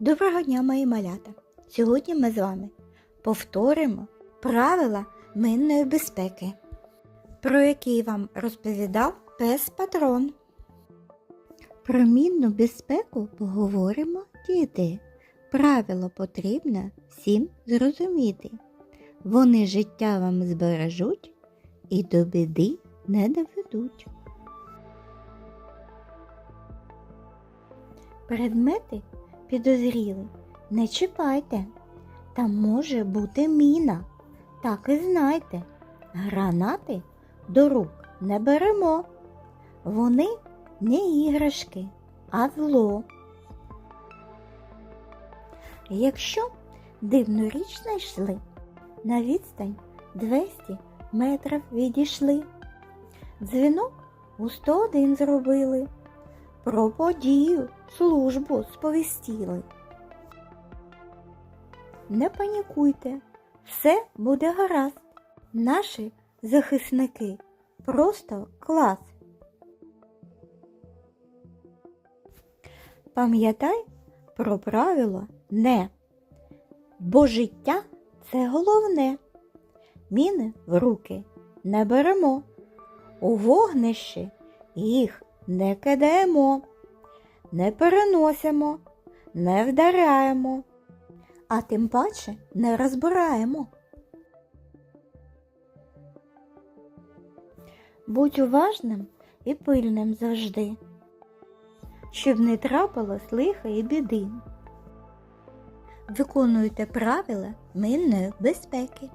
Доброго дня, мої малята! Сьогодні ми з вами повторимо правила минної безпеки, про які вам розповідав пес Патрон. Про мінну безпеку поговоримо діти. Правило потрібно всім зрозуміти. Вони життя вам збережуть і до біди не доведуть. Предмети підозріли, не чіпайте. Там може бути міна. Так і знайте. Гранати до рук не беремо. Вони не іграшки, а зло. Якщо дивну річ знайшли, на відстань 200 метрів відійшли. Дзвінок у 101 зробили. Про подію службу сповістіли. Не панікуйте, все буде гаразд. Наші захисники просто клас. Пам'ятай про правило не, бо життя це головне. Міни в руки не беремо, у вогнищі їх не кидаємо, не переносимо, не вдаряємо, а тим паче не розбираємо. Будь уважним і пильним завжди, щоб не трапилось лиха і біди. Виконуйте правила минної безпеки.